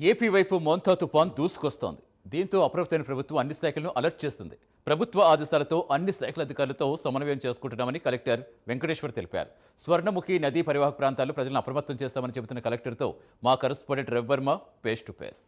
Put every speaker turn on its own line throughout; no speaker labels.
AP వైపు మోంతా తుఫాన్ దూసుకొస్తోంది. దీంతో అప్రమత్తమైన ప్రభుత్వం అన్ని శాఖలను అలర్ట్ చేస్తుంది. ప్రభుత్వ ఆదేశాలతో అన్ని శాఖల అధికారులతో సమన్వయం చేసుకుంటున్నామని కలెక్టర్ వెంకటేశ్వర్ తెలిపారు. స్వర్ణముఖి నదీ పరివాహక ప్రాంతాల్లో ప్రజలను అప్రమత్తం చేస్తామని చెబుతున్న కలెక్టర్తో మా correspondent Ravivarma face to face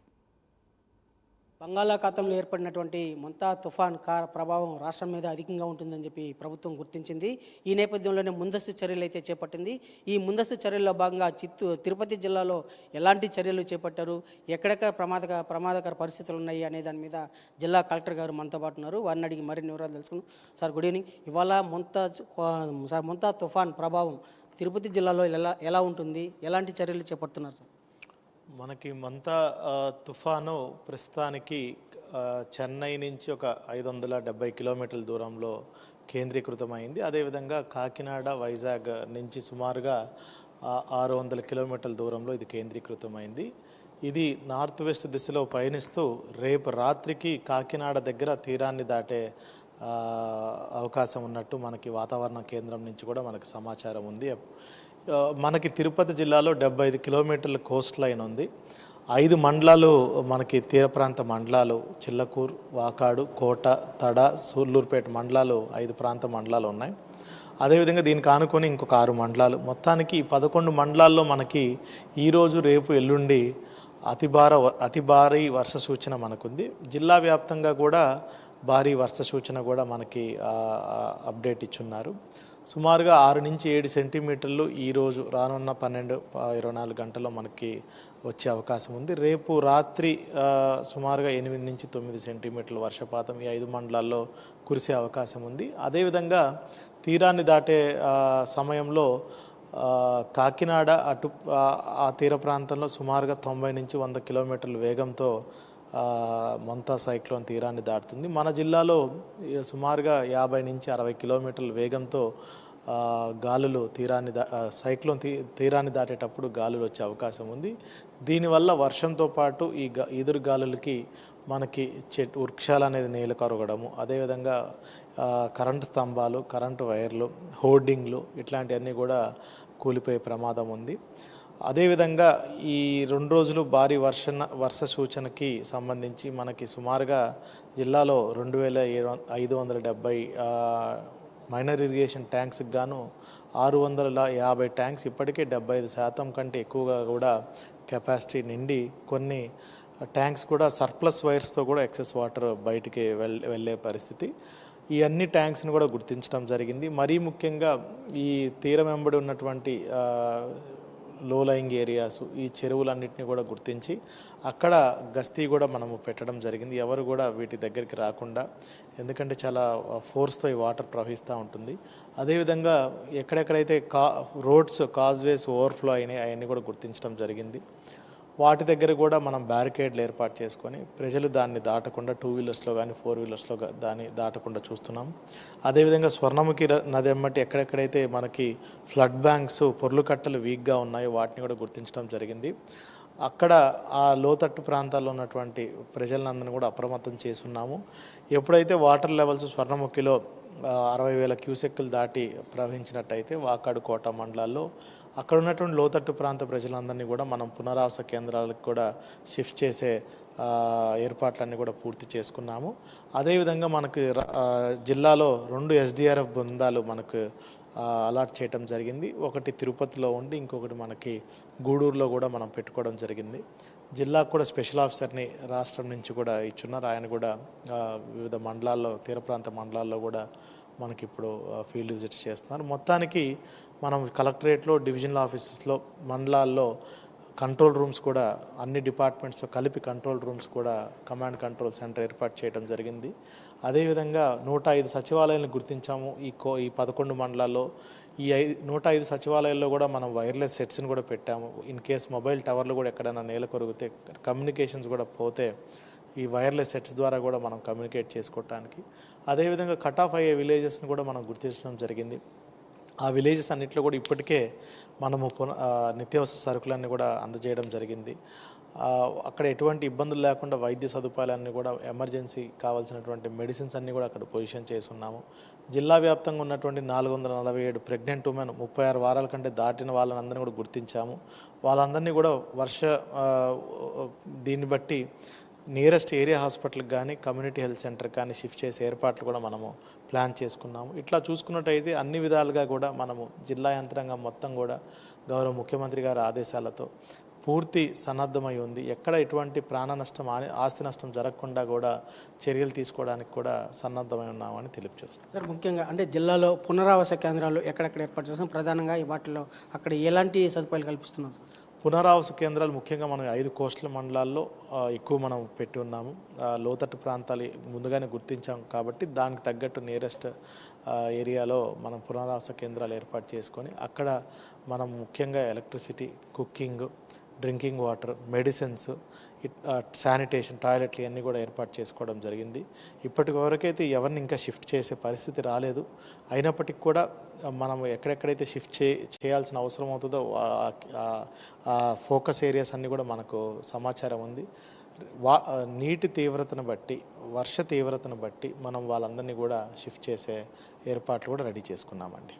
బంగాళాఖాతంలో ఏర్పడినటువంటి మొంతా తుఫాన్ కార ప్రభావం రాష్ట్రం మీద అధికంగా ఉంటుందని చెప్పి ప్రభుత్వం గుర్తించింది. ఈ నేపథ్యంలోనే ముందస్తు చర్యలు అయితే చేపట్టింది. ఈ ముందస్తు చర్యల్లో భాగంగా చిత్తూ తిరుపతి జిల్లాలో ఎలాంటి చర్యలు చేపట్టారు? ఎక్కడెక్కడ ప్రమాదక ప్రమాదకర పరిస్థితులు ఉన్నాయి అనే దాని మీద జిల్లా కలెక్టర్ గారు మనతో పాటు ఉన్నారు. వారిని అడిగి మరిన్ని వివరాలు తెలుసుకుందాం. Sir good evening. ఇవాళ మొంతా సార్ మొంతా తుఫాన్ ప్రభావం తిరుపతి జిల్లాలో ఎలా ఎలా ఉంటుంది? ఎలాంటి చర్యలు చేపడుతున్నారు సార్?
మనకి మంతా తుఫాను ప్రస్తుతానికి చెన్నై నుంచి ఒక ఐదు వందల డెబ్బై కిలోమీటర్ల దూరంలో కేంద్రీకృతమైంది. అదేవిధంగా కాకినాడ వైజాగ్ నుంచి సుమారుగా ఆరు వందల కిలోమీటర్ల దూరంలో ఇది కేంద్రీకృతమైంది. ఇది నార్త్ వెస్ట్ దిశలో పయనిస్తూ రేపు రాత్రికి కాకినాడ దగ్గర తీరాన్ని దాటే అవకాశం ఉన్నట్టు మనకి వాతావరణ కేంద్రం నుంచి కూడా మనకు సమాచారం ఉంది. మనకి తిరుపతి జిల్లాలో డెబ్బై ఐదు కిలోమీటర్ల కోస్ట్ లైన్ ఉంది. ఐదు మండలాలు మనకి తీర ప్రాంత మండలాలు చిల్లకూరు వాకాడు కోట తడ సూర్లూరుపేట మండలాలు ఐదు ప్రాంత మండలాలు ఉన్నాయి. అదేవిధంగా దీనికి ఆనుకొని ఇంకొక ఆరు మండలాలు. మొత్తానికి పదకొండు మండలాల్లో మనకి ఈరోజు రేపు ఎల్లుండి అతి భార అతి భారీ వర్ష సూచన మనకుంది. జిల్లా వ్యాప్తంగా కూడా భారీ వర్ష సూచన కూడా మనకి అప్డేట్ ఇచ్చున్నారు. సుమారుగా ఆరు నుంచి ఏడు సెంటీమీటర్లు ఈరోజు రానున్న పన్నెండు ఇరవై నాలుగు గంటల్లో మనకి వచ్చే అవకాశం ఉంది. రేపు రాత్రి సుమారుగా ఎనిమిది నుంచి తొమ్మిది సెంటీమీటర్ల వర్షపాతం ఈ ఐదు మండలాల్లో కురిసే అవకాశం ఉంది. అదేవిధంగా తీరాన్ని దాటే సమయంలో కాకినాడ అటు ఆ, తీర ప్రాంతంలో సుమారుగా తొంభై నుంచి వంద కిలోమీటర్ల వేగంతో మొంతా సైక్లోన్ తీరాన్ని దాటుతుంది. మన జిల్లాలో సుమారుగా యాభై నుంచి అరవై కిలోమీటర్ల వేగంతో గాలులు తీరాన్ని దా సైక్లోన్ తీ తీరాన్ని దాటేటప్పుడు గాలులు వచ్చే అవకాశం ఉంది. దీనివల్ల వర్షంతో పాటు ఈ గా ఎదురు గాలులకి మనకి చెట్ వృక్షాలు అనేది నేల కరగడము అదేవిధంగా కరెంటు స్తంభాలు కరెంటు వైర్లు హోర్డింగ్లు ఇట్లాంటివన్నీ కూడా కూలిపోయే ప్రమాదం ఉంది. అదేవిధంగా ఈ రెండు రోజులు భారీ వర్ష వర్ష సూచనకి సంబంధించి మనకి సుమారుగా జిల్లాలో రెండు వేల ఏడు ఐదు వందల డెబ్బై మైనర్ ఇరిగేషన్ ట్యాంక్స్కి గాను ఆరు వందల యాభై ట్యాంక్స్ ఇప్పటికే డెబ్బై ఐదు శాతం కంటే ఎక్కువగా కూడా కెపాసిటీ నిండి కొన్ని ట్యాంక్స్ కూడా సర్ప్లస్ వైర్స్తో కూడా ఎక్సెస్ వాటర్ బయటికి వెళ్ వెళ్ళే పరిస్థితి. ఈ అన్ని ట్యాంక్స్ని కూడా గుర్తించడం జరిగింది. మరీ ముఖ్యంగా ఈ తీరం వెంబడి ఉన్నటువంటి లో లయింగ్ ఏరియాస్ ఈ చెరువులన్నింటినీ కూడా గుర్తించి అక్కడ గస్తీ కూడా మనము పెట్టడం జరిగింది. ఎవరు కూడా వీటి దగ్గరికి రాకుండా ఎందుకంటే చాలా ఫోర్స్తో ఈ వాటర్ ప్రవహిస్తూ ఉంటుంది. అదేవిధంగా ఎక్కడెక్కడైతే కా రోడ్స్ కాజ్వేస్ ఓవర్ఫ్లో అయినాయి అవన్నీ కూడా గుర్తించడం జరిగింది. వాటి దగ్గర కూడా మనం బ్యారికేడ్లు ఏర్పాటు చేసుకొని ప్రజలు దాన్ని దాటకుండా టూ వీలర్స్లో కానీ ఫోర్ వీలర్స్లో దాన్ని దాటకుండా చూస్తున్నాం. అదేవిధంగా స్వర్ణముఖి నది ఎమ్మటి ఎక్కడెక్కడైతే మనకి ఫ్లడ్ బ్యాంక్స్ పొర్లు కట్టలు వీక్గా ఉన్నాయో వాటిని కూడా గుర్తించడం జరిగింది. అక్కడ ఆ లోతట్టు ప్రాంతాల్లో ఉన్నటువంటి ప్రజలందరినీ కూడా అప్రమత్తం చేసున్నాము ఎప్పుడైతే వాటర్ లెవెల్స్ స్వర్ణముఖిలో అరవై వేల క్యూసెక్కులు దాటి ప్రవహించినట్టయితే వాకాడు కోట మండలాల్లో అక్కడ ఉన్నటువంటి లోతట్టు ప్రాంత ప్రజలందరినీ కూడా మనం పునరావాస కేంద్రాలకు కూడా షిఫ్ట్ చేసే ఏర్పాట్లన్నీ కూడా పూర్తి చేసుకున్నాము. అదేవిధంగా మనకు జిల్లాలో రెండు ఎస్డిఆర్ఎఫ్ బృందాలు మనకు అలాట్ చేయటం జరిగింది. ఒకటి తిరుపతిలో ఉండి ఇంకొకటి మనకి గూడూరులో కూడా మనం పెట్టుకోవడం జరిగింది. జిల్లాకు కూడా స్పెషల్ ఆఫీసర్ని రాష్ట్రం నుంచి కూడా ఇచ్చున్నారు. ఆయన కూడా వివిధ మండలాల్లో తీర ప్రాంత మండలాల్లో కూడా మనకి ఇప్పుడు ఫీల్డ్ విజిట్స్ చేస్తున్నారు. మొత్తానికి మనం కలెక్టరేట్లో డివిజనల్ ఆఫీసెస్లో మండలాల్లో కంట్రోల్ రూమ్స్ కూడా అన్ని డిపార్ట్మెంట్స్తో కలిపి కంట్రోల్ రూమ్స్ కూడా కమాండ్ కంట్రోల్ సెంటర్ ఏర్పాటు చేయడం జరిగింది. అదేవిధంగా నూట ఐదు సచివాలయాలను గుర్తించాము. ఈ కో ఈ పదకొండు మండలాల్లో ఈ ఐదు నూట ఐదు సచివాలయాల్లో కూడా మనం వైర్లెస్ సెట్స్ని కూడా పెట్టాము. ఇన్ కేస్ మొబైల్ టవర్లు కూడా ఎక్కడైనా నేల కొరిగితే కమ్యూనికేషన్స్ కూడా పోతే ఈ వైర్లెస్ సెట్స్ ద్వారా కూడా మనం కమ్యూనికేట్ చేసుకోవటానికి. అదేవిధంగా కట్ ఆఫ్ అయ్యే విలేజెస్ని కూడా మనం గుర్తించడం జరిగింది. ఆ విలేజెస్ అన్నింటిలో కూడా ఇప్పటికే మనము పున నిత్యావసర సరుకులన్నీ కూడా అందజేయడం జరిగింది. అక్కడ ఎటువంటి ఇబ్బందులు లేకుండా వైద్య సదుపాయాలన్నీ కూడా ఎమర్జెన్సీ కావాల్సినటువంటి మెడిసిన్స్ అన్నీ కూడా అక్కడ పొజిషన్ చేసున్నాము. జిల్లా వ్యాప్తంగా ఉన్నటువంటి నాలుగు వందల నలభై ఏడు ప్రెగ్నెంట్ ఉమెన్ ముప్పై ఆరు వారాల కంటే దాటిన వాళ్ళందరినీ కూడా గుర్తించాము. వాళ్ళందరినీ కూడా వర్ష దీన్ని బట్టి నియరెస్ట్ ఏరియా హాస్పిటల్కి కానీ కమ్యూనిటీ హెల్త్ సెంటర్ కానీ షిఫ్ట్ చేసే ఏర్పాట్లు కూడా మనము ప్లాన్ చేసుకున్నాము. ఇట్లా చూసుకున్నట్టయితే అన్ని విధాలుగా కూడా మనము జిల్లా యంత్రాంగం మొత్తం కూడా గౌరవ ముఖ్యమంత్రి గారి ఆదేశాలతో పూర్తి సన్నద్ధమై ఉంది. ఎక్కడ ఎటువంటి ప్రాణ నష్టం ఆస్తి నష్టం జరగకుండా కూడా చర్యలు తీసుకోవడానికి కూడా సన్నద్ధమై ఉన్నామని తెలియజేస్తాం
సార్ ముఖ్యంగా అంటే జిల్లాలో పునరావాస కేంద్రాలు ఎక్కడెక్కడ ఏర్పాటు చేస్తాం ప్రధానంగా ఈ వాటిలో అక్కడ ఎలాంటి సదుపాయాలు కల్పిస్తున్నాం సార్?
పునరావాస కేంద్రాలు ముఖ్యంగా మనం ఐదు కోస్టల్ మండలాల్లో ఎక్కువ మనం పెట్టి ఉన్నాము. లోతట్టు ప్రాంతాలు ముందుగానే గుర్తించాం కాబట్టి దానికి తగ్గట్టు నియరెస్ట్ ఏరియాలో మనం పునరావాస కేంద్రాలు ఏర్పాటు చేసుకొని అక్కడ మనం ముఖ్యంగా electricity cooking drinking water medicines sanitation టాయిలెట్లు ఇవన్నీ కూడా ఏర్పాటు చేసుకోవడం జరిగింది. ఇప్పటి వరకైతే ఎవరిని ఇంకా షిఫ్ట్ చేసే పరిస్థితి రాలేదు. అయినప్పటికీ కూడా మనం ఎక్కడెక్కడైతే షిఫ్ట్ చే చేయాల్సిన అవసరం అవుతుందో ఆ- ఫోకస్ ఏరియాస్ అన్నీ కూడా మనకు సమాచారం ఉంది. వా నీటి తీవ్రతను బట్టి వర్ష తీవ్రతను బట్టి మనం వాళ్ళందరినీ కూడా షిఫ్ట్ చేసే ఏర్పాట్లు కూడా రెడీ చేసుకున్నామండి.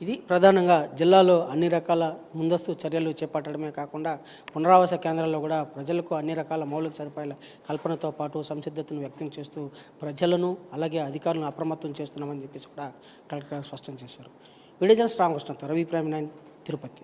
ఇది ప్రధానంగా జిల్లాలో అన్ని రకాల ముందస్తు చర్యలు చేపట్టడమే కాకుండా పునరావాస కేంద్రాల్లో కూడా ప్రజలకు అన్ని రకాల మౌలిక సదుపాయాల కల్పనతో పాటు సంసిద్ధతను వ్యక్తం చేస్తూ ప్రజలను అలాగే అధికారులను అప్రమత్తం చేస్తున్నామని చెప్పేసి కూడా కలెక్టర్ స్పష్టం చేశారు. వీడియో శ్రామకృష్ణ రామకృష్ణతో రవి నైన్ తిరుపతి.